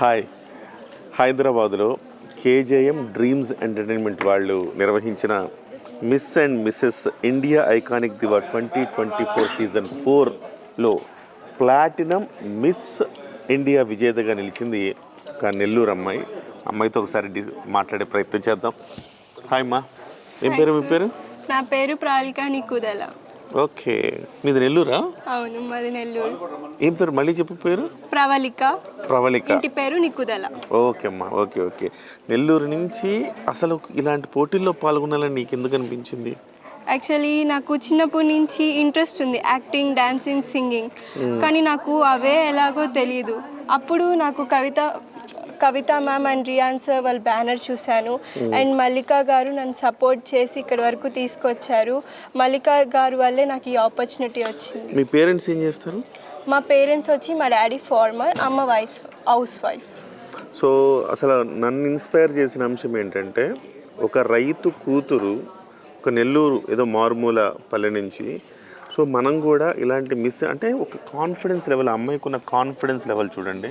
Hi. హైదరాబాదులో కేజేఎం dreams entertainment వాళ్ళు నిర్వహించిన Miss and Mrs India iconic diva twenty twenty four season ఫోర్లో platinum Miss India విజేతగా నిలిచింది ఒక నెల్లూరు అమ్మాయి. అమ్మాయితో ఒకసారి డి- మాట్లాడే ప్రయత్నం చేద్దాం. హాయ్ అమ్మా. ఏం పేరు మీ పేరు? నా పేరు ప్రాలిక నికుదల. ఓకే. మీది నెల్లూరా? అవును మాది నెల్లూరు. ఏం పేరు? మళ్ళీ చెప్పు పేరు? ప్రవళిక. ప్రవళిక. ఇంటి పేరు నికుదల. ఓకే అమ్మా ఓకే ఓకే. నెల్లూరు నుంచి అసలు ఇలాంటి పోటీల్లో పాల్గొనాలని నీకు ఎందుకు అనిపించింది? యాక్చువల్లీ నాకు చిన్నప్పటి నుంచి ఇంట్రెస్ట్ ఉంది యాక్టింగ్ డాన్సింగ్ సింగింగ్. కానీ నాకు అవే ఎలాగో తెలియదు అప్పుడు నాకు Kavitha Kavitha ma'am and Ryan sir వాళ్ళ బ్యానర్ చూశాను. అండ్ మల్లికా గారు నన్ను సపోర్ట్ చేసి ఇక్కడి వరకు తీసుకొచ్చారు. మల్లికా గారు వల్లే నాకు ఈ ఆపర్చునిటీ వచ్చింది. మీ పేరెంట్స్ ఏం చేస్తారు? మా పేరెంట్స్ వచ్చి మా డాడీ ఫార్మర్ అమ్మ వైస్ హౌస్ వైఫ్. సో అసలు నన్ను ఇన్స్పైర్ చేసిన అంశం ఏంటంటే ఒక రైతు కూతురు ఒక నెల్లూరు ఏదో మారుమూల పల్లె నుంచి సో మనం కూడా ఇలాంటి మిస్ అంటే ఒక కాన్ఫిడెన్స్ లెవెల్ అమ్మాయికి ఉన్న కాన్ఫిడెన్స్ లెవెల్ చూడండి.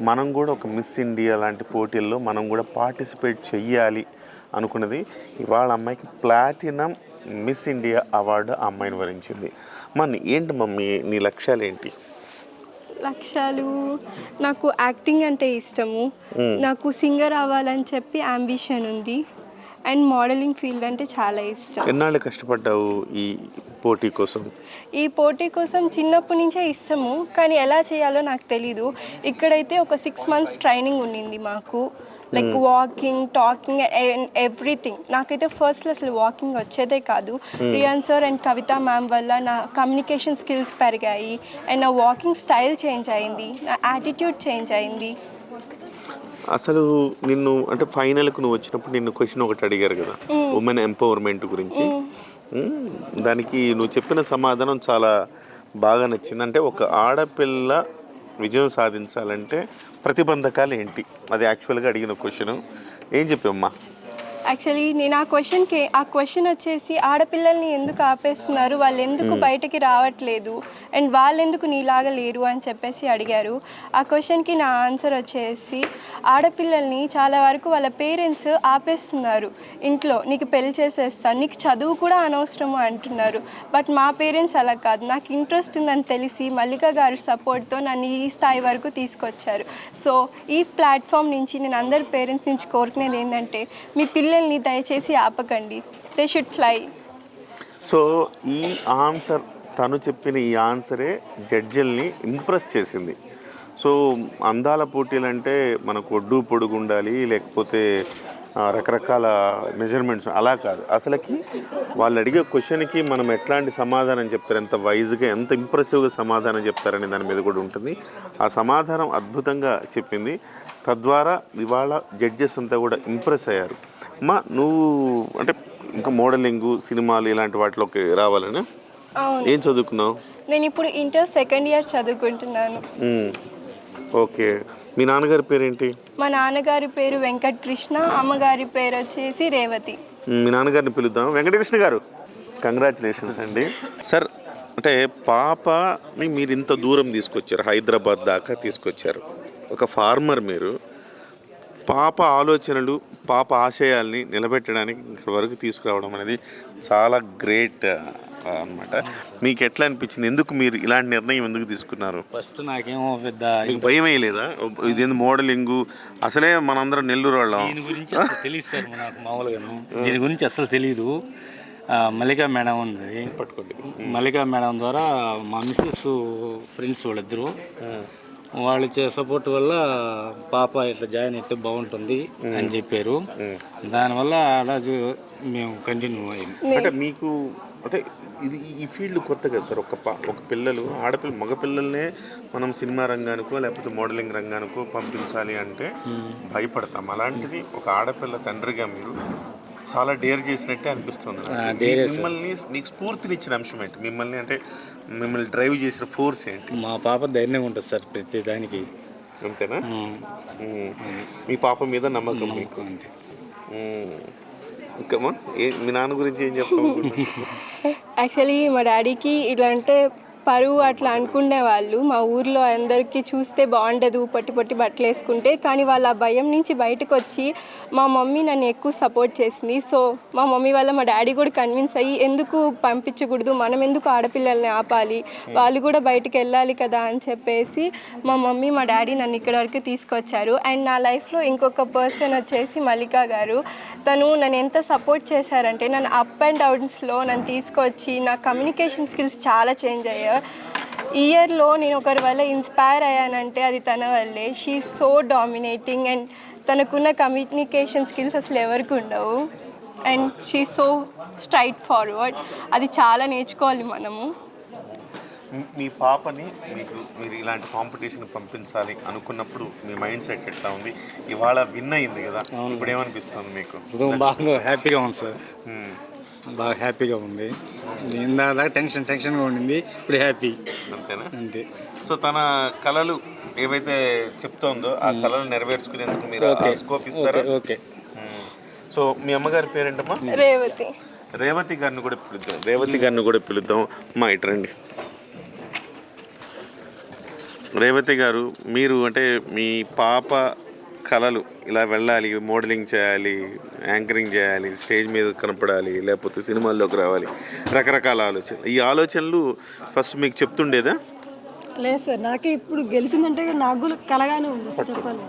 మనం కూడా ఒక మిస్ ఇండియా లాంటి పోటీల్లో మనం కూడా పార్టిసిపేట్ చెయ్యాలి అనుకున్నది ఇవాళ అమ్మాయికి ప్లాటినం మిస్ ఇండియా అవార్డు అమ్మాయిని వరించింది. మన ఏంటి మమ్మీ నీ లక్ష్యాలు ఏంటి లక్ష్యాలు నాకు యాక్టింగ్ అంటే ఇష్టము. నాకు సింగర్ అవ్వాలని చెప్పి అంబిషన్ ఉంది. అండ్ మోడలింగ్ ఫీల్డ్ అంటే చాలా ఇష్టం. ఎన్నాళ్ళు కష్టపడ్డావు ఈ పోటీ కోసం? ఈ పోటీ కోసం చిన్నప్పటి నుంచే ఇష్టము కానీ ఎలా చేయాలో నాకు తెలీదు. ఇక్కడైతే ఒక సిక్స్ మంత్స్ ట్రైనింగ్ ఉండింది మాకు. లైక్ వాకింగ్ టాకింగ్ ఎవ్రీథింగ్ నాకైతే ఫస్ట్లో అసలు వాకింగ్ వచ్చేదే కాదు. Ryan sir and Kavitha ma'am వల్ల నా కమ్యూనికేషన్ స్కిల్స్ పెరిగాయి. అండ్ నా వాకింగ్ స్టైల్ చేంజ్ అయింది. నా యాటిట్యూడ్ చేంజ్ అయింది. అసలు నిన్ను అంటే ఫైనల్కి నువ్వు వచ్చినప్పుడు నిన్ను క్వశ్చన్ ఒకటి అడిగారు కదా ఉమెన్ ఎంపవర్మెంట్ గురించి. దానికి నువ్వు చెప్పిన సమాధానం చాలా బాగా నచ్చింది. అంటే ఒక ఆడపిల్ల విజయం సాధించాలంటే ప్రతిబంధకాలు ఏంటి? అది యాక్చువల్గా అడిగిన క్వశ్చన్. ఏం చెప్పమ్మా యాక్చువల్లీ నేను ఆ క్వశ్చన్కి ఆ క్వశ్చన్ వచ్చేసి ఆడపిల్లల్ని ఎందుకు ఆపేస్తున్నారు? వాళ్ళు ఎందుకు బయటకి రావట్లేదు? అండ్ వాళ్ళు ఎందుకు నీలాగా లేరు అని చెప్పేసి అడిగారు. ఆ క్వశ్చన్కి నా ఆన్సర్ వచ్చేసి ఆడపిల్లల్ని చాలా వరకు వాళ్ళ పేరెంట్స్ ఆపేస్తున్నారు. ఇంట్లో నీకు పెళ్ళి చేసేస్తాను నీకు చదువు కూడా అనవసరము అంటున్నారు. బట్ మా పేరెంట్స్ అలా కాదు. నాకు ఇంట్రెస్ట్ ఉందని తెలిసి మల్లిక గారి సపోర్ట్తో నన్ను ఈ స్థాయి వరకు తీసుకొచ్చారు. సో ఈ ప్లాట్ఫామ్ నుంచి నేను అందరి పేరెంట్స్ నుంచి కోరుకునేది ఏంటంటే మీ పిల్లల్ని దయచేసి ఆపకండి. దే షుడ్ ఫ్లై సో ఈ ఆన్సర్ తను చెప్పిన ఈ ఆన్సరే జడ్జిల్ని ఇంప్రెస్ చేసింది. సో అందాల పోటీలు అంటే మనకు ఒడ్డు పొడుగు ఉండాలి లేకపోతే రకరకాల మెజర్మెంట్స్ అలా కాదు. అసలుకి వాళ్ళు అడిగే క్వశ్చన్కి మనం ఎట్లాంటి సమాధానం చెప్తారు ఎంత వైజ్గా ఎంత ఇంప్రెసివ్గా సమాధానం చెప్తారనే దాని మీద కూడా ఉంటుంది. ఆ సమాధానం అద్భుతంగా చెప్పింది. తద్వారా ఇవాళ జడ్జెస్ అంతా కూడా ఇంప్రెస్ అయ్యారు. మా నువ్వు అంటే ఇంకా మోడలింగ్ సినిమాలు ఇలాంటి వాటిలోకి రావాలని? ఏం చదువుకున్నావు? నేను ఇప్పుడు ఇంటర్ సెకండ్ ఇయర్ చదువుకుంటున్నాను. ఓకే. మీ నాన్నగారి పేరేంటి? మా నాన్నగారి పేరు వెంకట్ కృష్ణ అమ్మగారి పేరు వచ్చేసి రేవతి. మీ నాన్నగారిని పిలుద్దాం. వెంకటకృష్ణ గారు కంగ్రాచులేషన్స్ అండి. సార్ అంటే పాపని మీరు ఇంత దూరం తీసుకొచ్చారు హైదరాబాద్ దాకా తీసుకొచ్చారు. ఒక ఫార్మర్ మీరు. పాప ఆలోచనలు పాప ఆశయాల్ని నిలబెట్టడానికి ఇక్కడ వరకు తీసుకురావడం అనేది చాలా గ్రేట్. అన్నమాట. మీకు ఎట్లా అనిపించింది? ఎందుకు మీరు ఇలాంటి నిర్ణయం ఎందుకు తీసుకున్నారు? ఫస్ట్ నాకేమో పెద్ద భయం వేయలేదా? ఇదేంది మోడలింగ్? అసలే మనందరం నెల్లూరు వాళ్ళం. దీని గురించి అసలు తెలియదు సార్ నాకు మామూలుగాను. దీని గురించి అసలు తెలియదు మల్లికా మేడం ఉంది. పట్టుకోండి. మల్లికా మేడం ద్వారా మా మిస్సెస్ ఫ్రెండ్స్ వాళ్ళిద్దరు. వాళ్ళు ఇచ్చే సపోర్ట్ వల్ల పాప ఇట్లా జాయిన్ అయితే బాగుంటుంది అని చెప్పారు. దానివల్ల అలా మేము కంటిన్యూ అయ్యాం. అంటే మీకు అంటే ఇది ఈ ఫీల్డ్ కొత్త కదా సార్ ఒక ప- ఒక పిల్లలు ఆడపిల్ల మగ పిల్లల్నే మనం సినిమా రంగానికో లేకపోతే మోడలింగ్ రంగానికో పంపించాలి అంటే భయపడతాం. అలాంటిది ఒక ఆడపిల్ల తండ్రిగా మీరు చాలా డేర్ చేసినట్టే అనిపిస్తుంది మిమ్మల్ని మీకు స్ఫూర్తినిచ్చిన అంశం ఏంటి? మిమ్మల్ని అంటే మిమ్మల్ని డ్రైవ్ చేసిన ఫోర్స్ ఏంటి? మా పాప ధైర్యంగా ఉంటుంది సార్ ప్రతి దానికి. అంతేనా. మీ పాప మీద నమ్మకం మీకు. అంతే. ఉమ్. మీ నాన్న గురించి ఏం చెప్తాం యాక్చువల్లీ మా డాడీకి ఇలా అంటే పరువు అట్లా అనుకునే వాళ్ళు మా ఊర్లో అందరికీ చూస్తే బాగుండదు పొట్టి పొట్టి బట్టలు వేసుకుంటే. కానీ వాళ్ళ ఆ భయం నుంచి బయటకు వచ్చి మా మమ్మీ నన్ను ఎక్కువ సపోర్ట్ చేసింది. సో మా మమ్మీ వల్ల మా డాడీ కూడా కన్విన్స్ అయ్యి ఎందుకు పంపించకూడదు? మనం ఎందుకు ఆడపిల్లల్ని ఆపాలి? వాళ్ళు కూడా బయటకు వెళ్ళాలి కదా అని చెప్పేసి మా మమ్మీ మా డాడీ నన్ను ఇక్కడ వరకు తీసుకొచ్చారు. అండ్ నా లైఫ్లో ఇంకొక పర్సన్ వచ్చేసి మల్లికా గారు. తను నన్ను ఎంత సపోర్ట్ చేశారంటే నన్ను అప్ అండ్ డౌన్స్లో నన్ను తీసుకొచ్చి నా కమ్యూనికేషన్ స్కిల్స్ చాలా చేంజ్ అయ్యాయి. ఇయర్లో నేను ఒకరి వల్ల ఇన్స్పైర్ అయ్యానంటే అది తన వల్లే. షీ సో డామినేటింగ్ అండ్ తనకున్న కమ్యూనికేషన్ స్కిల్స్ అసలు ఎవరికి ఉండవు. And she so straightforward అది చాలా నేర్చుకోవాలి మనము. మీ- పాపని మీకు మీరు ఇలాంటి కాంపిటీషన్ పంపించాలి అనుకున్నప్పుడు మీ మైండ్ సెట్ ఎట్లా ఉంది? ఇవాళ విన్ అయింది కదా. ఇప్పుడు ఏమనిపిస్తుంది మీకు? బాగా హ్యాపీగా ఉంది సార్. బాగా హ్యాపీగా ఉంది. ఇందాక టెన్షన్ టెన్షన్గా ఉండింది. ఇప్పుడు హ్యాపీ. అంతేనా? అంతే. సో తన కళలు ఏవైతే చెప్తోందో ఆ కళలు నెరవేర్చుకునేందుకు మీరు స్కోప్ ఇస్తారా? ఓకే. సో మీ అమ్మగారి పేరేంటమ్మా? రేవతి. రేవతి గారిని కూడా పిలుద్దాం. రేవతి గారిని కూడా పిలుద్దాం. మా ఇటు రండి. రేవతి గారు మీరు అంటే మీ పాప కళలు ఇలా వెళ్ళాలి మోడలింగ్ చేయాలి యాంకరింగ్ చేయాలి స్టేజ్ మీద కనపడాలి లేకపోతే సినిమాల్లోకి రావాలి. రకరకాల ఆలోచనలు. ఈ ఆలోచనలు ఫస్ట్ మీకు చెప్తుండేదా? లేదు సార్ నాకే ఇప్పుడు గెలిచిందంటే నాకు కూడా కలగానే ఉంది చెప్పాలి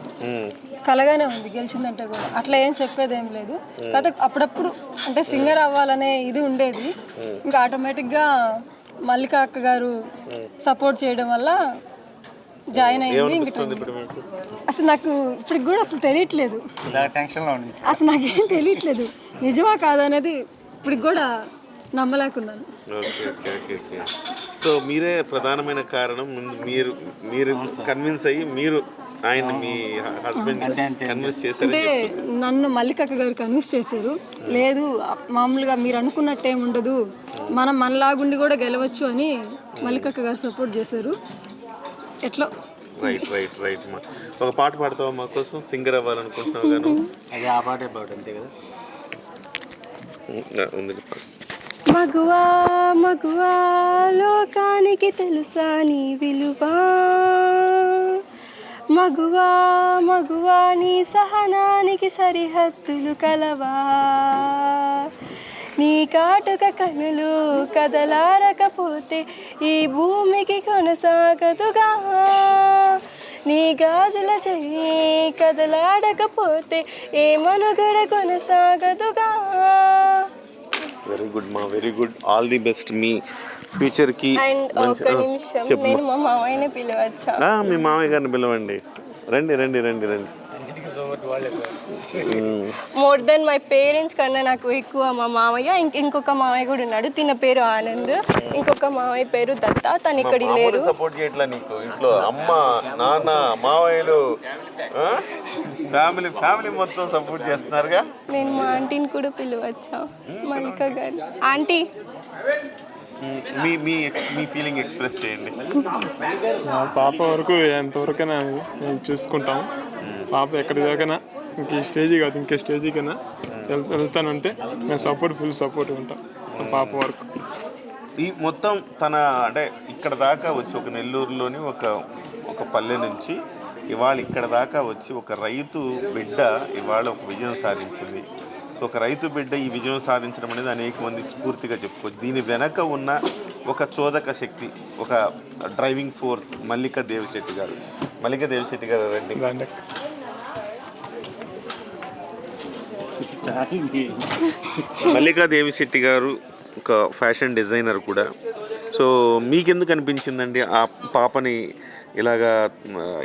కలగానే ఉంది గెలిచిందంటే కూడా. అట్లా ఏం చెప్పేది ఏం లేదు. కాకపోతే అప్పుడప్పుడు అంటే సింగర్ అవ్వాలనే ఇది ఉండేది. ఇంకా ఆటోమేటిక్గా మల్లిక అక్క గారు సపోర్ట్ చేయడం వల్ల జాయిన్ అయింది ఇంక అసలు నాకు ఇప్పటికి కూడా అసలు తెలియట్లేదు. అసలు నాకేం తెలియట్లేదు. నిజమా కాదనేది ఇప్పటికి కూడా నమ్మలేకున్నాను. సో మీరే ప్రధానమైన కారణం మీరు మీరు కన్విన్స్ అయ్యి మీరు ఆయన మీ హస్బెండ్ కన్విన్స్ చేశారని అంటే నన్ను మల్లికక్క గారు కన్విన్స్ చేశారు. లేదు మామూలుగా మీరు అనుకున్నట్టు ఏమి ఉండదు. మనం మనలాగుండి కూడా గెలవచ్చు అని మల్లికక్క గారు సపోర్ట్ చేశారు. ఎట్లా? రైట్ రైట్ రైట్ మా. ఒక పాట పాడతావా మా కోసం? సింగర్ అవ్వాలనుకుంటున్నావు గాను అది ఆ పాటే పాడు అంతే కదా? ఉంది మగువా మగువా లోకానికి తెలుసా నీ విలువా? మగువా మగువా నీ సహనానికి సరిహద్దులు కలవా? నీ కాటుక కనులు కదలారకపోతే ఈ భూమికి కొనసాగదుగా. నీ గాజుల చెయ్యి కదలాడకపోతే ఏ మనుగడ కొనసాగదుగా. వెరీ గుడ్ మా very good all the best మీ ఫ్యూచర్కి నేను మా మామయ్యని పిలవచ్చా? మీ మామయ్య గారిని పిలవండి. రండి రండి రండి రండి. సో మచ్ వాళ్ళే sir. Hmm. More than my parents కన్నా నాకు ఎక్కువ మా మామయ్య ఇంక ఇంకొక మామయ్య కూడా ఉన్నాడు. తిన పేరు ఆనంద్ ఇంకొక మామయ్య పేరు దత్త. తను ఇక్కడ లేరు. సపోర్ట్ చేయట్లా నీకు? ఇంట్లో అమ్మ నాన్న మావయ్యలు ఫ్యామిలీ ఫ్యామిలీ మొత్తం సపోర్ట్ చేస్తున్నారుగా? నేను మా ఆంటీని కూడా పిలవచ్చా? మల్లిక గారు ఆంటీ? మ్మ్. మీ మీ మీ ఫీలింగ్ ఎక్స్ప్రెస్ చేయండి. పాప వరకు ఎంతవరకైనా చూసుకుంటాం. పాప ఎక్కడి దాకైనా? ఇంక ఈ స్టేజ్ కాదు ఇంకే స్టేజ్కైనా? వెళ్ వెళ్తానంటే మేము సపోర్ట్ ఫుల్ సపోర్ట్ ఉంటాం. పాప వరకు ఈ మొత్తం తన అంటే ఇక్కడ దాకా వచ్చి ఒక నెల్లూరులోని ఒక ఒక పల్లె నుంచి ఇవాళ ఇక్కడ దాకా వచ్చి ఒక రైతు బిడ్డ ఇవాళ ఒక విజయం సాధించింది. సో ఒక రైతు బిడ్డ ఈ విజయం సాధించడం అనేది అనేక మందికి స్ఫూర్తిగా చెప్పుకోవచ్చు దీని వెనక ఉన్న ఒక చోదక శక్తి ఒక డ్రైవింగ్ ఫోర్స్ మల్లిక దేవిశెట్టి గారు. మల్లిక దేవిశెట్టి గారు రండి దాంట్లో మల్లికా దేవిశెట్టి గారు ఒక ఫ్యాషన్ డిజైనర్ కూడా. సో మీకెందుకు అనిపించిందండి ఆ పాపని ఇలాగా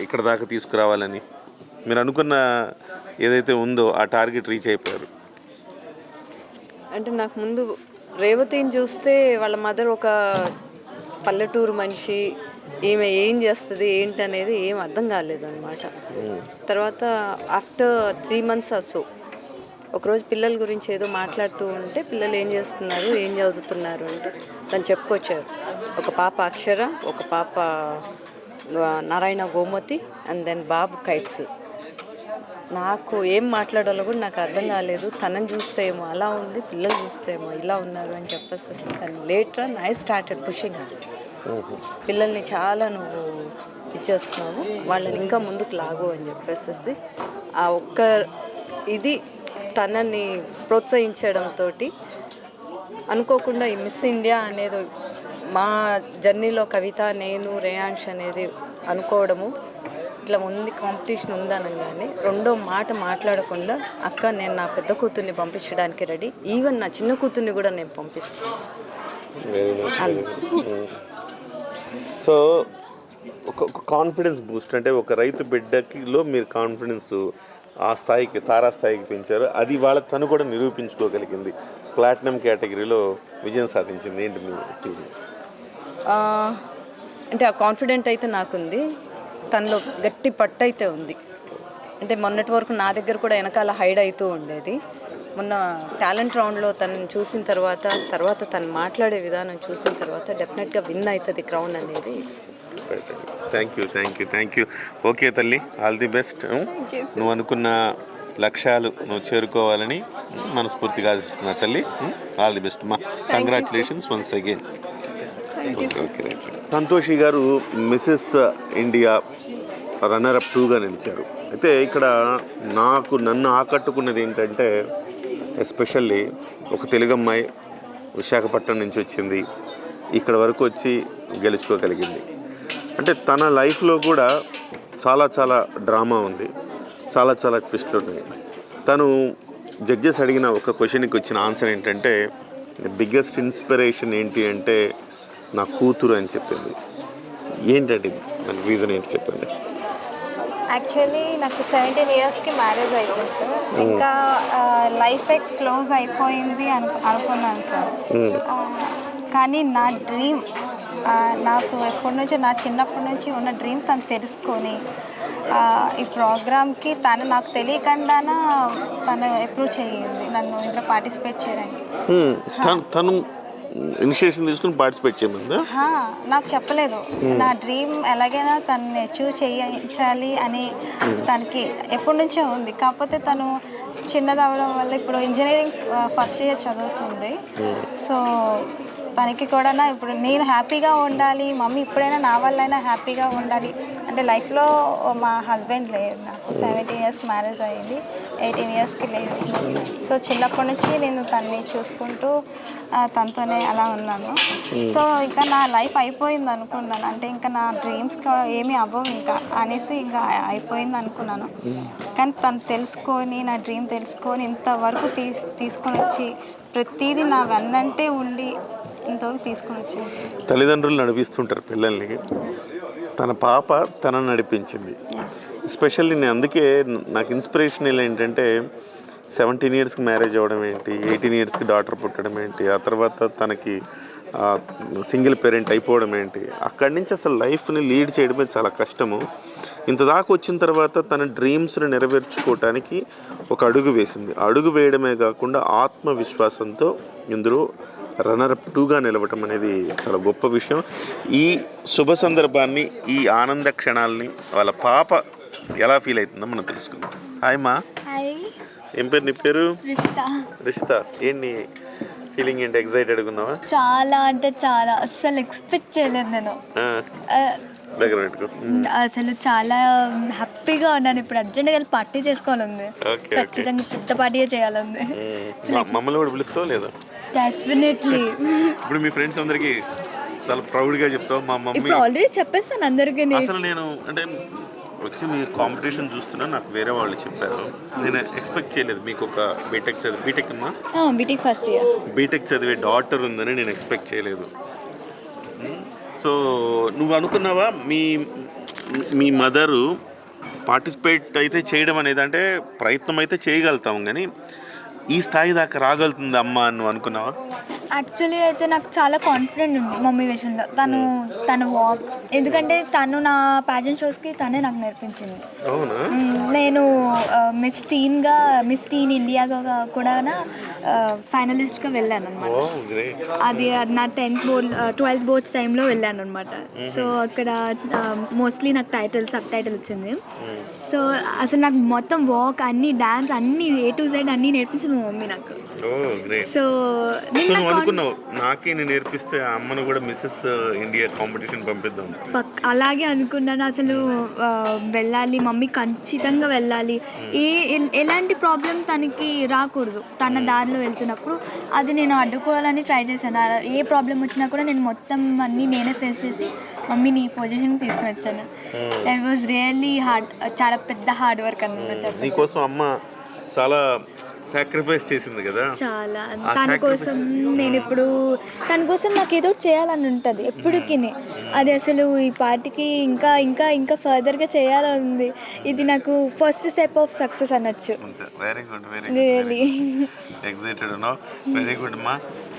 ఇక్కడ దాకా తీసుకురావాలని? మీరు అనుకున్న ఏదైతే ఉందో ఆ టార్గెట్ రీచ్ అయిపోయారు. అంటే నాకు ముందు రేవతిని చూస్తే వాళ్ళ మదర్ ఒక పల్లెటూరు మనిషి ఈమె ఏం చేస్తుంది ఏంటి అనేది ఏం అర్థం కాలేదు అనమాట తర్వాత ఆఫ్టర్ త్రీ మంత్స్ అసో ఒకరోజు పిల్లల గురించి ఏదో మాట్లాడుతూ ఉంటే పిల్లలు ఏం చేస్తున్నారు ఏం చదువుతున్నారు అంటే తను చెప్పుకొచ్చారు. ఒక పాప అక్షర ఒక పాప నారాయణ గోమతి అండ్ దెన్ బాబు కైట్స్. నాకు ఏం మాట్లాడాలో కూడా నాకు అర్థం కాలేదు. తనని చూస్తే ఏమో అలా ఉంది పిల్లలు చూస్తే ఏమో ఇలా ఉన్నారు అని చెప్పేసి తను లేటర్ ఐ స్టార్టెడ్ పుషింగ్ పిల్లల్ని చాలా నువ్వు ఇచ్చేస్తున్నావు వాళ్ళని ఇంకా ముందుకు లాగు అని చెప్పేసి ఆ ఒక్క ఇది తనని ప్రోత్సహించడంతో అనుకోకుండా ఈ మిస్ ఇండియా అనేది మా జర్నీలో కవిత నేను రేయాంష్ అనేది అనుకోవడము ఇట్లా ఉంది కాంపిటీషన్ ఉందనగానే రెండో మాట మాట్లాడకుండా అక్క నేను నా పెద్ద కూతుర్ని పంపించడానికి రెడీ. ఈవెన్ నా చిన్న కూతుర్ని కూడా నేను పంపిస్తాను సో ఒక ఒక కాన్ఫిడెన్స్ బూస్ట్ అంటే ఒక రైతు బిడ్డకిలో మీరు కాన్ఫిడెన్స్ ఆ స్థాయికి తారా స్థాయికి పెంచారు. అది వాళ్ళ తను కూడా నిరూపించుకోగలిగింది. ప్లాటినం కేటగిరీలో విజయం సాధించింది. ఏంటి మీ అంటే ఆ కాన్ఫిడెంట్ అయితే నాకుంది. తనలో గట్టి పట్టు అయితే ఉంది. అంటే మొన్నటి వరకు నా దగ్గర కూడా వెనకాల హైడ్ అవుతూ ఉండేది. మొన్న టాలెంట్ రౌండ్లో తనని చూసిన తర్వాత తర్వాత తను మాట్లాడే విధానం చూసిన తర్వాత డెఫినెట్గా విన్ అవుతుంది క్రౌన్ అనేది. Thank you thank you thank you okay తల్లి ఆల్ ది బెస్ట్ నువ్వు అనుకున్న లక్ష్యాలు నువ్వు చేరుకోవాలని మనస్ఫూర్తిగా ఆశిస్తున్నా తల్లి. ఆల్ ది బెస్ట్ మా కంగ్రాచులేషన్స్ వన్స్ అగైన్ సంతోషి గారు మిస్సెస్ ఇండియా రన్నర్ అప్ టూగా నిలిచారు. అయితే ఇక్కడ నాకు నన్ను ఆకట్టుకున్నది ఏంటంటే ఎస్పెషల్లీ ఒక తెలుగు అమ్మాయి విశాఖపట్నం నుంచి వచ్చింది. ఇక్కడ వరకు వచ్చి గెలుచుకోగలిగింది. అంటే తన లైఫ్లో కూడా చాలా చాలా డ్రామా ఉంది. చాలా చాలా ట్విస్ట్లు ఉన్నాయి. తను జడ్జెస్ అడిగిన ఒక క్వశ్చన్కి వచ్చిన ఆన్సర్ ఏంటంటే బిగ్గెస్ట్ ఇన్స్పిరేషన్ ఏంటి అంటే నా కూతురు అని చెప్పింది. ఏంటంటే దాని రీజన్ ఏంటి చెప్పండి. యాక్చువల్లీ నాకు సెవెంటీన్ ఇయర్స్కి మ్యారేజ్ అయిపోయింది సార్. ఇంకా లైఫ్ క్లోజ్ అయిపోయింది అను అనుకున్నాను సార్. కానీ నా డ్రీమ్ నాకు ఎప్పటి నుంచో నా చిన్నప్పటి నుంచి ఉన్న డ్రీమ్ తను తెలుసుకొని ఈ ప్రోగ్రామ్కి తను నాకు తెలియకుండాన తను అప్రూవ్ చేయింది నన్ను ఇందులో పార్టిసిపేట్ చేయడానికి. తను తను ఇనిషియేషన్ తీసుకుని పార్టిసిపేట్ చేయమందా? నాకు చెప్పలేదు. నా డ్రీమ్ ఎలాగైనా తనని అచీవ్ చేయించాలి అని తనకి ఎప్పటి నుంచో ఉంది. కాకపోతే తను చిన్నది అవడం వల్ల ఇప్పుడు ఇంజనీరింగ్ ఫస్ట్ ఇయర్ చదువుతుంది. సో తనకి కూడా ఇప్పుడు నేను హ్యాపీగా ఉండాలి మమ్మీ ఇప్పుడైనా నా వల్లైనా హ్యాపీగా ఉండాలి. అంటే లైఫ్లో మా హస్బెండ్ లేరు నాకు. సెవెంటీన్ ఇయర్స్కి మ్యారేజ్ అయ్యింది ఎయిటీన్ ఇయర్స్కి లేదు. సో చిన్నప్పటి నుంచి నేను తన్ని చూసుకుంటూ తనతోనే అలా ఉన్నాను. సో ఇంకా నా లైఫ్ అయిపోయింది అనుకున్నాను. అంటే ఇంకా నా డ్రీమ్స్ ఏమీ అవ్వవు ఇంకా అనేసి ఇంకా అయిపోయింది అనుకున్నాను. కానీ తను తెలుసుకొని నా డ్రీమ్ తెలుసుకొని ఇంతవరకు తీ తీసుకొని వచ్చి ప్రతిదీ నా వెన్నంటే ఉండి ఇంతవరకు తీసుకొని వచ్చింది తల్లిదండ్రులు నడిపిస్తుంటారు పిల్లల్ని. తన పాప తన నడిపించింది. ఎస్పెషల్లీ నేను అందుకే నాకు ఇన్స్పిరేషన్ ఏంటంటే సెవెంటీన్ ఇయర్స్కి మ్యారేజ్ అవ్వడం ఏంటి ఎయిటీన్ ఇయర్స్కి డాటర్ పుట్టడం ఏంటి ఆ తర్వాత తనకి సింగిల్ పేరెంట్ అయిపోవడం ఏంటి. అక్కడి నుంచి అసలు లైఫ్ని లీడ్ చేయడమే చాలా కష్టము. ఇంత దాకా వచ్చిన తర్వాత తన డ్రీమ్స్ని నెరవేర్చుకోవటానికి ఒక అడుగు వేసింది. అడుగు వేయడమే కాకుండా ఆత్మవిశ్వాసంతో ఇందులో రన్నర్ అప్ టూగా నిలవటం అనేది చాలా గొప్ప విషయం. ఈ శుభ సందర్భాన్ని ఈ ఆనంద క్షణాలని వాళ్ళ పాప ఎలా ఫీల్ అవుతుందో మనం తెలుసుకుందాం. హాయ్ మా ఏం పేరు నీ పేరు? రిష్తా ఏంటి ఫీలింగ్ ఏంటి? ఎగ్జైటెడ్గా ఉన్నావా చాలా అంటే చాలా. అస్సలు ఎక్స్పెక్ట్ చేయలేదు నేను. దగ్గర పెట్టుకో. అసలు చాలా హ్యాపీగా ఉన్నాను. ఇప్పుడు అర్జెంట్గా వెళ్ళి పార్టీ ఓకే ఖచ్చితంగా పెద్ద పార్టీయే చేయాలంది. మా- మమ్మల్ని కూడా పిలుస్తావు లేదా? డెఫినెట్లీ ఇప్పుడు మీ ఫ్రెండ్స్ అందరికి చాలా ప్రౌడ్గా చెప్తావు. మా మమ్మీ ఇప్పుడు ఆల్రెడీ చెప్పేస్తాను అందరికీ అసలు నేను అంటే వచ్చి మీ కాంపిటీషన్ చూస్తున్నా నాకు వేరే వాళ్ళు చెప్పారు. నేను ఎక్స్పెక్ట్ చేయలేదు మీకు ఒక బీటెక్ చదివి బీటెక్ అమ్మా? బీటీ ఫస్ట్ ఇయర్ బీటెక్ చదివే డాటర్ ఉందని నేను ఎక్స్పెక్ట్ చేయలేదు. సో నువ్వు అనుకున్నావా మీ మీ మదరు పార్టిసిపేట్ అయితే చేయడం అనేది అంటే ప్రయత్నం అయితే చేయగలుగుతాం కానీ ఈ స్థాయి దాకా రాగలుగుతుంది అమ్మ అని అనుకున్నావా? యాక్చువల్లీ అయితే నాకు చాలా కాన్ఫిడెంట్ ఉంది మమ్మీ విషయంలో. తను తన వాక్ ఎందుకంటే తను నా ప్యాజెంట్ షోస్కి తనే నాకు నేర్పించింది. నేను మిస్ టీన్గా మిస్ టీన్ ఇండియాగా కూడా ఫైనలిస్ట్గా వెళ్ళాను అనమాట అది నా టెన్త్ బోర్డ్ ట్వెల్త్ బోర్డ్స్ టైంలో వెళ్ళాను అనమాట సో అక్కడ మోస్ట్లీ నాకు టైటిల్ సబ్ టైటిల్ వచ్చింది సో అసలు నాకు మొత్తం వాక్ అన్ని డాన్స్ అన్ని ఏ టు జెడ్ అన్నీ నేర్పించింది మా మమ్మీ నాకు. సో అనుకున్నావు నాకే నేను నేర్పిస్తే అమ్మను కూడా మిస్సెస్ ఇండియా కాంపిటీషన్ పంపిద్దాం. అలాగే అనుకున్నాను అసలు వెళ్ళాలి మమ్మీ ఖచ్చితంగా వెళ్ళాలి. ఏ ఎల్- ఎలాంటి ప్రాబ్లం తనకి రాకూడదు. తన దారిలో వెళ్తున్నప్పుడు అది నేను అడ్డుకోవాలని ట్రై చేశాను. ఏ ప్రాబ్లం వచ్చినా కూడా నేను మొత్తం అన్నీ నేనే ఫేస్ చేసి మమ్మీని ఈ పొజిషన్ తీసుకుని వచ్చాను. దట్ వాజ్ రియల్లీ హార్డ్ చాలా పెద్ద హార్డ్ వర్క్ చెప్పాలి నీకోసం అమ్మ చాలా సాక్రిఫైస్ చేసింది కదా? చాలా. తన కోసం నేను ఇప్పుడు తన కోసం నాకు ఏదో ఒకటి చేయాలని ఉంటుంది ఎప్పటికీ అది అసలు ఈ పార్టీకి ఇంకా ఇంకా ఇంకా ఫర్దర్గా చేయాలని ఉంది. ఇది నాకు ఫస్ట్ స్టెప్ ఆఫ్ సక్సెస్ అనొచ్చు. Very good very really excited ఉన్నావు? వెరీ గుడ్ అమ్మా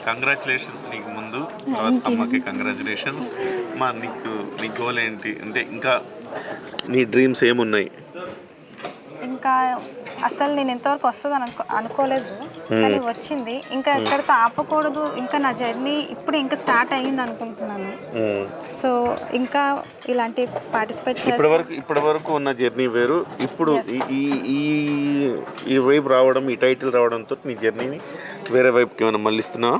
కంగ్రాచులేషన్స్ నీకు ముందు. తర్వాత అమ్మకి కంగ్రాచులేషన్స్ మా నీకు నీ గోల్ ఏంటి? అంటే ఇంకా నీ డ్రీమ్స్ ఏమున్నాయి? ఇంకా అసలు నేను ఎంతవరకు వస్తుంది అనుకో అనుకోలేదు. కానీ వచ్చింది. ఇంకా ఎక్కడితో ఆపకూడదు. ఇంకా నా జర్నీ ఇప్పుడు ఇంకా స్టార్ట్ అయ్యింది అనుకుంటున్నాను. సో ఇంకా ఇలాంటి పార్టిసిపేట్ ఇప్పటి వరకు ఇప్పటి వరకు ఉన్న జర్నీ వేరు. ఇప్పుడు ఈ- ఈ ఈ ఈ వైపు రావడం ఈ టైటిల్ రావడంతో నీ జర్నీని వేరే వైపుకి ఏమైనా మళ్ళిస్తున్నావా?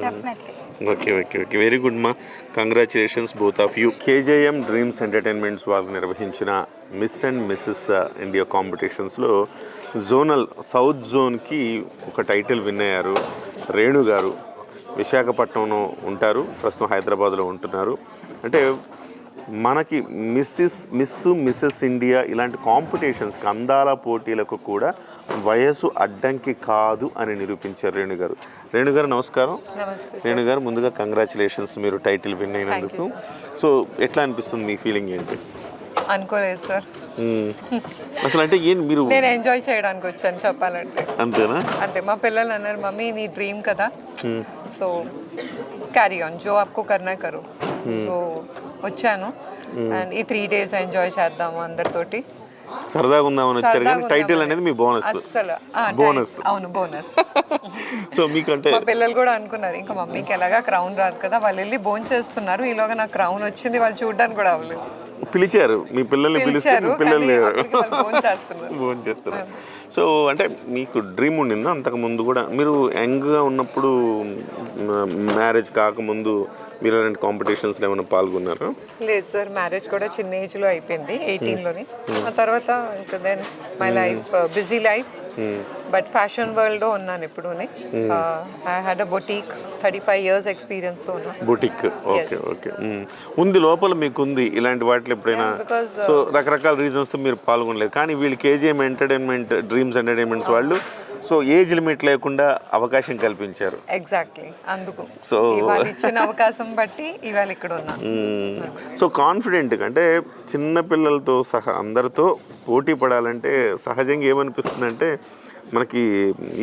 Definitely. Okay okay okay very good మా congratulations both of you KJM dreams entertainments వాళ్ళు నిర్వహించిన మిస్ అండ్ మిస్సెస్ ఇండియా కాంపిటీషన్స్లో జోనల్ సౌత్ జోన్కి ఒక టైటిల్ విన్ అయ్యారు. రేణు గారు విశాఖపట్నంలో ఉంటారు. ప్రస్తుతం హైదరాబాద్లో ఉంటున్నారు. అంటే మనకి మిస్సిస్ మిస్ మిస్సెస్ ఇండియా ఇలాంటి కాంపిటీషన్స్కి అందాల పోటీలకు కూడా వయసు అడ్డంకి కాదు అని నిరూపించారు రేణు గారు రేణు గారు నమస్కారం రేణు గారు ముందుగా కంగ్రాచులేషన్స్ మీరు టైటిల్ విన్ అయినందుకు సో ఎట్లా అనిపిస్తుంది మీ ఫీలింగ్ ఏంటి? అనుకోలేదు సార్. అసలు అంటే ఏం మీరు నేను ఎంజాయ్ చేయడానికి వచ్చాను చెప్పాలంటే. అంతేనా? అంతే మా పిల్లలు అన్నారు మమ్మీ నీ డ్రీమ్ కదా. సో క్యారీ ఆన్ జో ఆప్కో కర్నా కరు సో వచ్చాను. అండ్ ఈ త్రీ డేస్ ఎంజాయ్ చేద్దాము అందరితోటి. సరదాగా ఉందామని వచ్చారు కానీ టైటిల్. అనేది మీ బోనస్ బోనస్ అవును బోనస్ సో మీకంటే మా పిల్లలు కూడా అనుకున్నారు ఇంకా మమ్మీకి ఎలాగా క్రౌన్ రాదు కదా వాళ్ళు వెళ్ళి బోన్ చేస్తున్నారు ఈలోగా నాకు క్రౌన్ వచ్చింది వాళ్ళు చూడడానికి కూడా అవ్వలేదు. పిలిచారు. మీ పిల్లల్ని పిలిస్తే మీ పిలిచారు, పిల్లలు కానీ లేరు. అప్పటికి వాళ్ళు భోం చేస్తున్నారు. సో అంటే మీకు డ్రీమ్ ఉండిందా? అంతకు ముందు కూడా మీరు యంగ్గా ఉన్నప్పుడు మ్యారేజ్ కాకముందు మీరు అలాంటి కాంపిటీషన్స్లో ఏమైనా పాల్గొన్నారా? లేదు సార్ మ్యారేజ్ కూడా చిన్న ఏజ్లో అయిపోయింది ఎయిటీన్లోని. ఆ తర్వాత ఇంకా then my life busy life but fashion వరల్డ్లో ఉన్నాను ఇప్పుడు I had a boutique thirty five years experience boutique okay okay ఉంది లోపల మీకు ఉంది ఇలాంటి వాటిలో ఎప్పుడైనా? Because, uh, సో రకరకాల రీజన్స్తో మీరు పాల్గొనలేదు. కానీ వీళ్ళు కేజీఎం ఎంటర్టైన్మెంట్ డ్రీమ్స్ ఎంటర్టైన్మెంట్స్ వాళ్ళు సో ఏజ్ లిమిట్ లేకుండా అవకాశం కల్పించారు. ఎగ్జాక్ట్లీ అందుకు. ఇవాళ ఇచ్చిన అవకాశం బట్టి ఇవాళ ఇక్కడ ఉన్నా. సో కాన్ఫిడెంట్గా అంటే చిన్న పిల్లలతో సహా అందరితో పోటీ పడాలంటే సహజంగా ఏమనిపిస్తుందంటే మనకి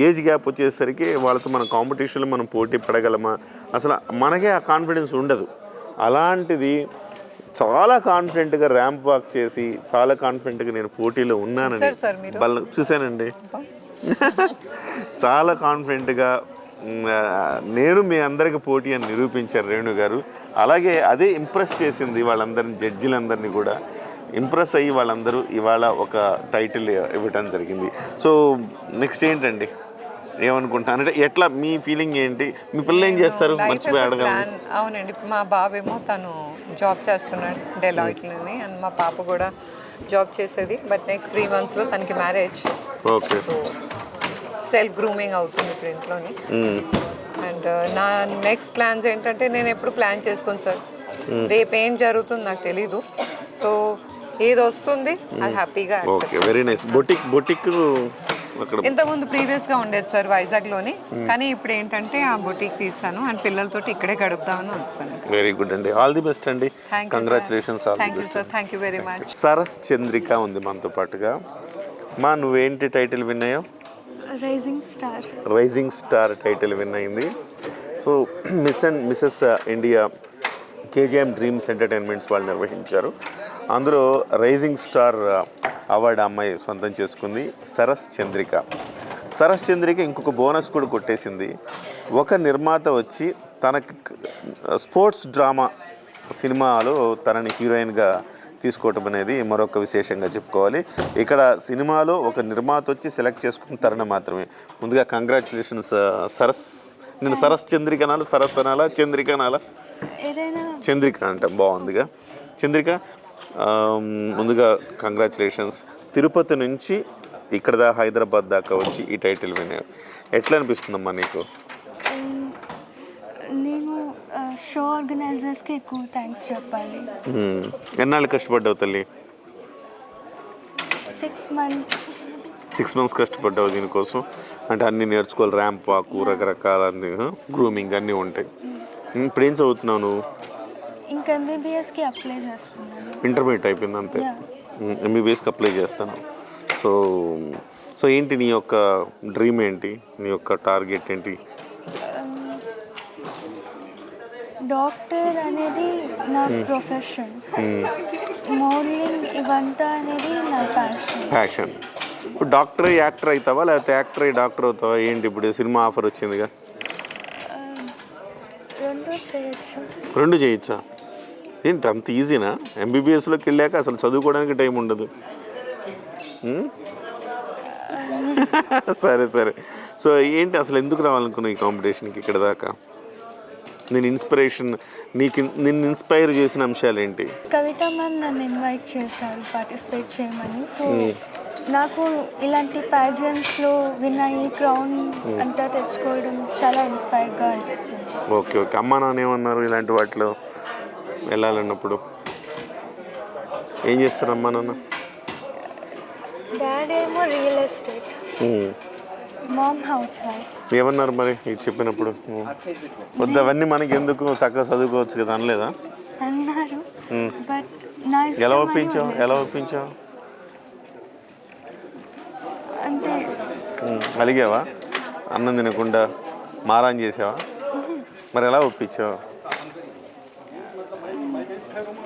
ఏజ్ గ్యాప్ వచ్చేసరికి వాళ్ళతో మన కాంపిటీషన్లో మనం పోటీ పడగలమా? అసలు మనకే ఆ కాన్ఫిడెన్స్ ఉండదు. అలాంటిది చాలా కాన్ఫిడెంట్గా ర్యాంప్ వాక్ చేసి చాలా కాన్ఫిడెంట్గా నేను పోటీలో ఉన్నానని చూశానండి. చాలా కాన్ఫిడెంట్గా నేను మీ అందరికి పోటీ అని నిరూపించారు రేణు గారు. అలాగే అదే ఇంప్రెస్ చేసింది వాళ్ళందరిని జడ్జిలందరినీ కూడా. ఇంప్రెస్ అయ్యి వాళ్ళందరూ ఇవాళ ఒక టైటిల్ ఇవ్వటం జరిగింది. సో నెక్స్ట్ ఏంటండి? ఏమనుకుంటాను అంటే ఎట్లా మీ ఫీలింగ్ ఏంటి? మీ పిల్లలు ఏం చేస్తారు? మర్చిపోయి అడగాలి అవునండి. మా బాబేమో తను జాబ్ చేస్తున్నాడు డెలాయిట్లోని అండ్ మా పాప కూడా జాబ్ చేసేది బట్ నెక్స్ట్ త్రీ మంత్స్లో తనకి marriage okay so self grooming అవుతుంది ఇప్పుడు ఇంట్లోని అండ్ నా నెక్స్ట్ ప్లాన్స్ ఏంటంటే నేను ఎప్పుడు ప్లాన్ చేసుకోను సార్ రేపు ఏం జరుగుతుంది నాకు తెలీదు. సో ఏది వస్తుంది అది హ్యాపీగా okay very nice boutique boutique ఇంతకుముందు ప్రీవియస్గా ఉండేది సార్ వైజాగ్లోని కానీ ఇప్పుడు ఏంటంటే ఆ బొటీక్ తీస్తాను అండ్ పిల్లలతోటి ఇక్కడే గడుపుదామని వచ్చాను. వెరీ గుడ్ అండి. ఆల్ ది బెస్ట్ అండి. Congratulations thank you best sir thank you very much Saras Chandrika ఉంది మనతో పాటుగా. మా నువ్వేంటి టైటిల్ విన్ అయ్యావు? Rising star rising star title win అయింది. So miss and Mrs India KGM dreams entertainments వాళ్ళు నిర్వహించారు. అందులో రైజింగ్ స్టార్ అవార్డు అమ్మాయి సొంతం చేసుకుంది. సరస్ చంద్రిక. సరస్ చంద్రిక ఇంకొక బోనస్ కూడా కొట్టేసింది. ఒక నిర్మాత వచ్చి తనకి స్పోర్ట్స్ డ్రామా సినిమాలో తనని హీరోయిన్గా తీసుకోవటం అనేది మరొక విశేషంగా చెప్పుకోవాలి. ఇక్కడ సినిమాలో ఒక నిర్మాత వచ్చి సెలెక్ట్ చేసుకున్న తరుణం మాత్రమే. ముందుగా కంగ్రాచులేషన్స్ సరస్ నేను సరస్ చంద్రిక అనాలా సరస్ అనాలా చంద్రిక అనాలా చంద్రిక అంట బాగుందిగా. చంద్రిక ముందుగా కంగ్రాచులేషన్స్. తిరుపతి నుంచి ఇక్కడ దా హైదరాబాద్ దాకా వచ్చి ఈ టైటిల్ విన్నారు ఎట్లా అనిపిస్తుందమ్మా నీకు? నేను షో ఆర్గనైజర్స్కి ఎక్కువ థ్యాంక్స్ చెప్పాలి. ఎన్నాళ్ళు కష్టపడ్డావు తల్లి? సిక్స్ మంత్స్ సిక్స్ మంత్స్ కష్టపడ్డావు దీనికోసం. అంటే అన్నీ నేర్చుకోవాలి ర్యాంప్ వాక్ రకరకాల గ్రూమింగ్ అన్నీ ఉంటాయి. ఇప్పుడు ఏం చదువుతున్నావు నువ్వు? ఇంకా ఎంబీబీఎస్కి అప్లై చేస్తున్నాను. ఇంటర్మీడియట్ అయిపోయింది అంతే. Yeah. ఎంబీబీఎస్కి అప్లై చేస్తాను. సో సో ఏంటి నీ యొక్క డ్రీమ్ ఏంటి? నీ యొక్క టార్గెట్ ఏంటి? డాక్టర్ అనేది నా ప్రొఫెషన్ మోడలింగ్ ఇవంతా అనేది నా ప్యాషన్ ప్యాషన్ ఇప్పుడు డాక్టర్ యాక్టర్ అవుతావా? లేకపోతే యాక్టర్ డాక్టర్ అవుతావా? ఏంటి ఇప్పుడు సినిమా ఆఫర్ వచ్చిందిగా? రెండు చేయొచ్చు. ఏంటి అంత ఈజీనా? ఎంబీబీఎస్లోకి వెళ్ళాక అసలు చదువుకోవడానికి టైం ఉండదు? సరే సరే. సో ఏంటి అసలు ఎందుకు రావాలనుకున్నావు ఈ కాంపిటీషన్కి ఇక్కడ దాకా? నేను ఇన్స్పిరేషన్ నీకు నిన్ను ఇన్స్పైర్ చేసిన అంశాలు ఏంటి కవిత మ్యామ్ నన్ను ఇన్వైట్ చేశారు పార్టిసిపేట్ చేయమని. సో నాకు ఇలాంటి ప్యాజెంట్స్లో విన్నాయి క్రౌన్ అంతా తెచ్చుకోవడం చాలా ఇన్స్పైర్డ్గా అనిపిస్తుంది. Okay okay. అమ్మా నాన్న ఏమన్నారు ఇలాంటి వాటిలో వెళ్ళాలన్నప్పుడు? ఏం చేస్తారు అమ్మా నాన్న? డాడీ ఏమో real estate. Mom housewife ఏమన్నారు మరి ఇది చెప్పినప్పుడు? ఉమ్. వద్దు అవన్నీ మనకి ఎందుకు చక్కగా చదువుకోవచ్చు కదా అనలేదా? అన్నారు. బట్ ఇష్టం ఎలా ఒప్పించావు. ఎలా ఒప్పించావు అంటే ఉమ్. అలిగావా అన్నం తినకుండా మారాన్ చేసావా? మరి ఎలా ఒప్పించావు?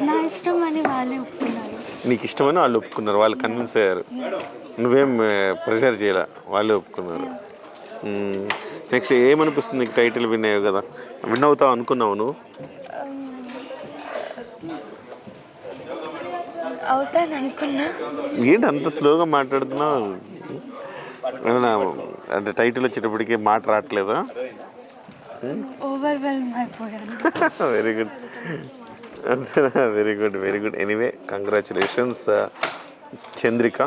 నా ఇష్టం అని వాళ్ళే ఒప్పుకున్నారు. నీకు ఇష్టమని వాళ్ళు ఒప్పుకున్నారు వాళ్ళు కన్విన్స్ అయ్యారు. నువ్వేం ప్రెషర్ చేయలే వాళ్ళే ఒప్పుకున్నారు. నెక్స్ట్ ఏమనిపిస్తుంది నీకు టైటిల్ విన్ అయ్యావు కదా? విన్ అవుతావు అనుకున్నావు నువ్వు? అవుతాను అనుకున్నా. ఏంటి అంత స్లోగా మాట్లాడుతున్నావు? అంటే టైటిల్ వచ్చేటప్పటికి మాట రావట్లేదా? వెరీ గుడ్ అంతేనా very good very good anyway congratulations Chandrika.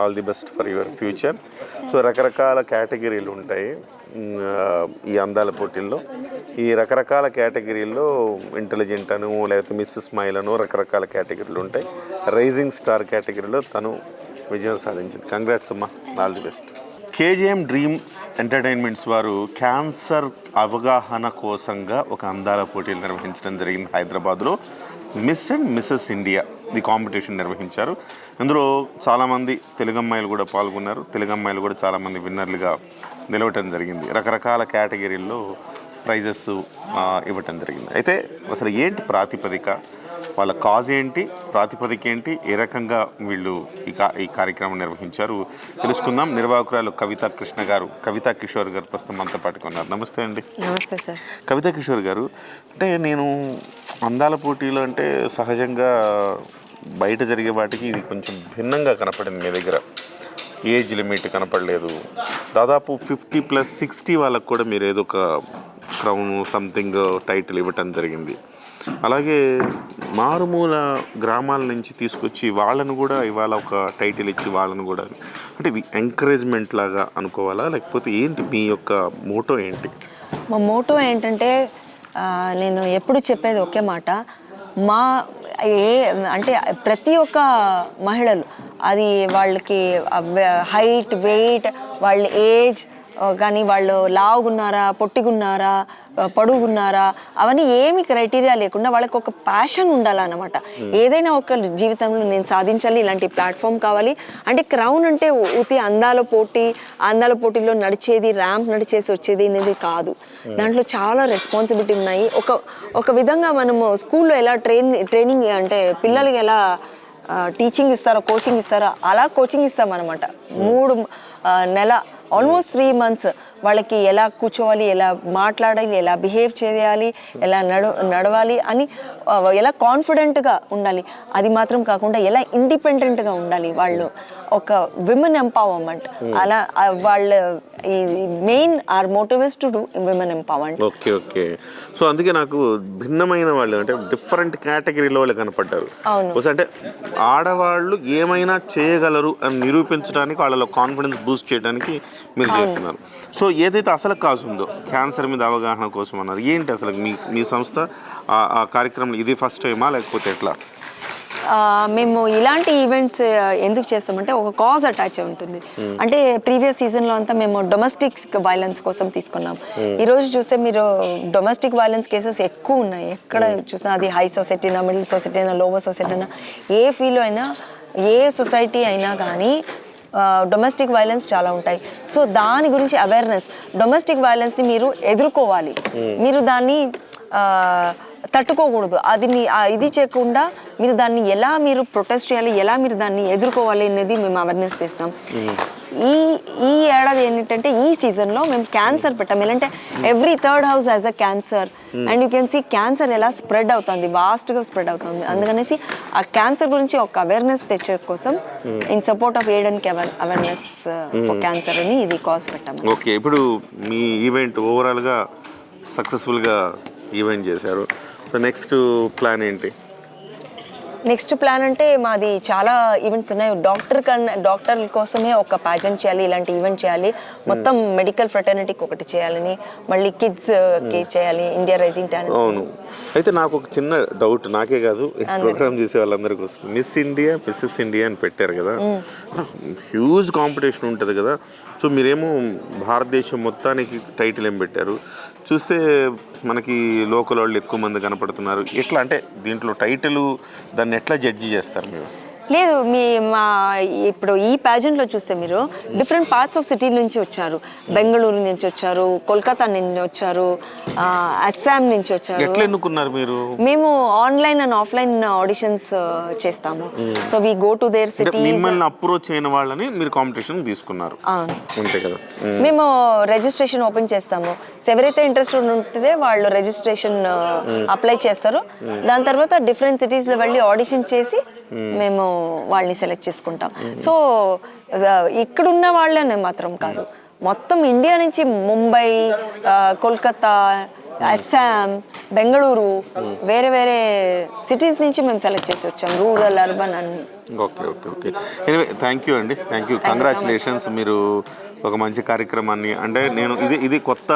All the best for your future so రకరకాల కేటగిరీలు ఉంటాయి ఉమ్, ఆ, ఈ అందాల పోటీల్లో. ఈ రకరకాల కేటగిరీల్లో ఇంటెలిజెంట్ అను లేకపోతే మిస్ స్మైల్ అను రకరకాల కేటగిరీలు ఉంటాయి. రైజింగ్ స్టార్ కేటగిరీలో తను విజయం సాధించింది. కంగ్రాట్స్ అమ్మా. All the best KGM dreams entertainments వారు క్యాన్సర్ అవగాహన కోసంగా ఒక అందాల పోటీలు నిర్వహించడం జరిగింది హైదరాబాద్లో. Miss and Mrs India the competition నిర్వహించారు. ఇందులో చాలామంది తెలుగు అమ్మాయిలు కూడా పాల్గొన్నారు. తెలుగు అమ్మాయిలు కూడా చాలామంది విన్నర్లుగా నిలవటం జరిగింది. రకరకాల కేటగిరీల్లో ప్రైజెస్ ఇవ్వటం జరిగింది. అయితే అసలు ఏంటి ప్రాతిపదిక? వాళ్ళ కాజ్ ఏంటి ప్రాతిపదిక ఏంటి ఏ రకంగా వీళ్ళు ఈ కా ఈ కార్యక్రమం నిర్వహించారు తెలుసుకుందాం. నిర్వాహకురాలు కవిత కృష్ణ గారు కవితా కిషోర్ గారు ప్రస్తుతం మనతో పాటుకున్నారు నమస్తే అండి. నమస్తే సార్. కవితా కిషోర్ గారు అంటే నేను అందాల పోటీలు అంటే సహజంగా బయట జరిగే వాటికి ఇది కొంచెం భిన్నంగా కనపడింది మీ దగ్గర. ఏజ్ లిమిట్ కనపడలేదు. దాదాపు ఫిఫ్టీ ప్లస్ సిక్స్టీ వాళ్ళకు కూడా మీరు ఏదో ఒక క్రౌన్ సంథింగ్ టైటిల్ ఇవ్వటం జరిగింది. అలాగే మారుమూల గ్రామాల నుంచి తీసుకొచ్చి వాళ్ళను కూడా ఇవాళ ఒక టైటిల్ ఇచ్చి వాళ్ళను కూడా అంటే ఇది ఎంకరేజ్మెంట్ లాగా అనుకోవాలా? లేకపోతే ఏంటి మీ యొక్క మోటో ఏంటి? మా మోటో ఏంటంటే నేను ఎప్పుడు చెప్పేది ఒకే మాట. మా ఏ అంటే ప్రతి ఒక్క మహిళలు అది వాళ్ళకి హైట్ వెయిట్ వాళ్ళ ఏజ్ కానీ వాళ్ళు లావుగున్నారా పొట్టిగున్నారా పొడుగున్నారా? అవన్నీ ఏమి క్రైటీరియా లేకుండా వాళ్ళకి ఒక ప్యాషన్ ఉండాలన్నమాట. ఏదైనా ఒక జీవితంలో నేను సాధించాలి ఇలాంటి ప్లాట్ఫామ్ కావాలి. అంటే క్రౌన్ అంటే ఉతి అందాల పోటీ అందాల పోటీలో నడిచేది ర్యాంప్ నడిచేసి వచ్చేది అనేది కాదు. దాంట్లో చాలా రెస్పాన్సిబిలిటీ ఉన్నాయి. ఒక ఒక విధంగా మనము స్కూల్లో ఎలా ట్రైన్ ట్రైనింగ్ అంటే పిల్లలకి ఎలా టీచింగ్ ఇస్తారో కోచింగ్ ఇస్తారో అలా కోచింగ్ ఇస్తాం అనమాట మూడు నెల ఆల్మోస్ట్ త్రీ మంత్స్ వాళ్ళకి ఎలా కూర్చోవాలి ఎలా మాట్లాడాలి ఎలా బిహేవ్ చేయాలి ఎలా నడు నడవాలి అని ఎలా కాన్ఫిడెంట్గా ఉండాలి. అది మాత్రం కాకుండా ఎలా ఇండిపెండెంట్గా ఉండాలి వాళ్ళు. ఒక విమెన్ ఎంపవర్మెంట్ అలా ఆ, వాళ్ళ main or motive is to do women empowerment okay okay so అందుకే నాకు భిన్నమైన వాళ్ళు అంటే డిఫరెంట్ కేటగిరీలో వాళ్ళు కనపడ్డారు. అంటే ఆడవాళ్ళు ఏమైనా చేయగలరు అని నిరూపించడానికి వాళ్ళలో కాన్ఫిడెన్స్ బూస్ట్ చేయడానికి మీరు చేస్తున్నారు. సో ఏదైతే అసలు కాసు ఉందో క్యాన్సర్ మీద అవగాహన కోసం అన్నారు. ఏంటి అసలు మీ మీ సంస్థ? ఆ- కార్యక్రమం ఇది ఫస్ట్ టైమా లేకపోతే ఎట్లా? మేము ఇలాంటి ఈవెంట్స్ ఎందుకు చేస్తామంటే ఒక కాజ్ అటాచ్ ఉంటుంది. అంటే ప్రీవియస్ సీజన్లో అంతా మేము డొమెస్టిక్ వైలెన్స్ కోసం తీసుకున్నాం. ఈ రోజు చూస్తే మీరు డొమెస్టిక్ వైలెన్స్ కేసెస్ ఎక్కువ ఉన్నాయి. ఎక్కడ చూసినా అది హై సొసైటీనా మిడిల్ సొసైటీనా లోవర్ సొసైటీనా ఏ ఫీల్ అయినా ఏ సొసైటీ అయినా కానీ డొమెస్టిక్ వైలెన్స్ చాలా ఉంటాయి. సో దాని గురించి అవేర్నెస్ డొమెస్టిక్ వైలెన్స్ని మీరు ఎదుర్కోవాలి. మీరు దాన్ని తట్టుకోకూడదు. అది ఆ ఇది చేయకుండా మీరు దాన్ని ఎలా మీరు ప్రొటెస్ట్ చేయాలి ఎలా మీరు దాన్ని ఎదుర్కోవాలి అనేది మేము అవేర్నెస్ చేస్తాం. ఈ ఈ ఏడాది ఏంటంటే ఈ సీజన్లో మేము క్యాన్సర్ పెట్టాం. ఏంటంటే every third house as a cancer and you can see cancer ఎలా స్ప్రెడ్ అవుతుంది వాస్ట్గా స్ప్రెడ్ అవుతుంది. అందుకనేసి ఆ క్యాన్సర్ గురించి ఒక అవేర్నెస్ తెచ్చే కోసం in support of and awareness for cancer అని ఇది కాజ్ పెట్టాము ఓకే ఇప్పుడు మీ ఈవెంట్ ఓవరాల్గా సక్సెస్ఫుల్గా ఈవెంట్ చేశారు. సో నెక్స్ట్ ప్లాన్ ఏంటి? నెక్స్ట్ ప్లాన్ అంటే మాది చాలా ఈవెంట్స్ ఉన్నాయి. డాక్టర్ కన్నా డాక్టర్ కోసమే ఒక ప్యాజెంట్ చేయాలి ఇలాంటి ఈవెంట్ చేయాలి. మొత్తం మెడికల్ ఫ్రెటర్నిటీకి ఒకటి చేయాలని మళ్ళీ కిడ్స్కి చేయాలి ఇండియా రైజింగ్ టాలెంట్స్ అవును. అయితే నాకు ఒక చిన్న డౌట్ నాకే కాదు ప్రోగ్రామ్ చేసే వాళ్ళందరికీ వస్తుంది. మిస్ ఇండియా మిస్సెస్ ఇండియా అని పెట్టారు కదా. హ్యూజ్ కాంపిటీషన్ ఉంటుంది కదా. సో మీరేమో భారతదేశం మొత్తానికి టైటిల్ ఏం పెట్టారు? చూస్తే మనకి లోకల్ వాళ్ళు ఎక్కువ మంది కనపడుతున్నారు. ఎట్లా అంటే దీంట్లో టైటిల్ దాన్ని ఎట్లా జడ్జి చేస్తారు మీరు? లేదు మీ మా ఇప్పుడు ఈ ప్యాజెంట్లో చూస్తే మీరు డిఫరెంట్ పార్ట్స్ ఆఫ్ సిటీ నుంచి వచ్చారు. బెంగళూరు నుంచి వచ్చారు కోల్కతా నుంచి వచ్చారు అస్సాం నుంచి వచ్చారు. ఎట్లా ఎన్నుకున్నారు మీరు? మేము ఆన్లైన్ అండ్ ఆఫ్లైన్ ఆడిషన్స్ చేస్తాము. So we go to their cities మిమ్మల్ని అప్రోచ్ అయిన వాళ్ళని మీరు కాంపిటీషన్ తీసుకున్నారు. అంతే కదా. మ్మ్. రిజిస్ట్రేషన్ ఓపెన్ చేస్తాము. ఎవరైతే ఇంట్రెస్ట్ ఉంటుందో వాళ్ళు రిజిస్ట్రేషన్ అప్లై చేస్తారు. దాని తర్వాత డిఫరెంట్ సిటీస్లో వెళ్ళి ఆడిషన్ చేసి మేము వాళ్ళని సెలెక్ట్ చేసుకుంటాం. సో ఇక్కడున్న వాళ్ళనే మాత్రం కాదు. మొత్తం ఇండియా నుంచి ముంబై ఆ, కోల్కతా అస్సాం బెంగళూరు వేరే వేరే సిటీస్ నుంచి మేము సెలెక్ట్ చేసి వచ్చాం. రూరల్ అర్బన్ అన్ని. Okay okay okay anyway thank you అండి. థ్యాంక్ యూ కంగ్రాచులేషన్స్ మీరు ఒక మంచి కార్యక్రమాన్ని అంటే నేను ఇది ఇది కొత్త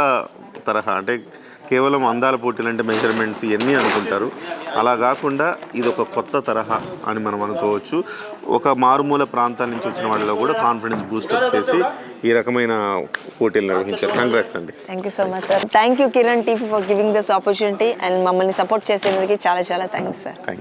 తరహా అంటే కేవలం అందాల పోటీలు అంటే మెజర్మెంట్స్ ఇవన్నీ అనుకుంటారు. అలా కాకుండా ఇది ఒక కొత్త తరహా అని మనం అనుకోవచ్చు. ఒక మారుమూల ప్రాంతాల నుంచి వచ్చిన వాళ్ళలో కూడా కాన్ఫిడెన్స్ బూస్టప్ చేసి ఈ రకమైన పోటీలు నిర్వహించారు. కంగ్రాట్స్ అండి. Thank you so much sir thank you Kiran TV for giving this opportunity and మమ్మల్ని సపోర్ట్ చేసేందుకు చాలా చాలా థ్యాంక్స్ సార్ థ్యాంక్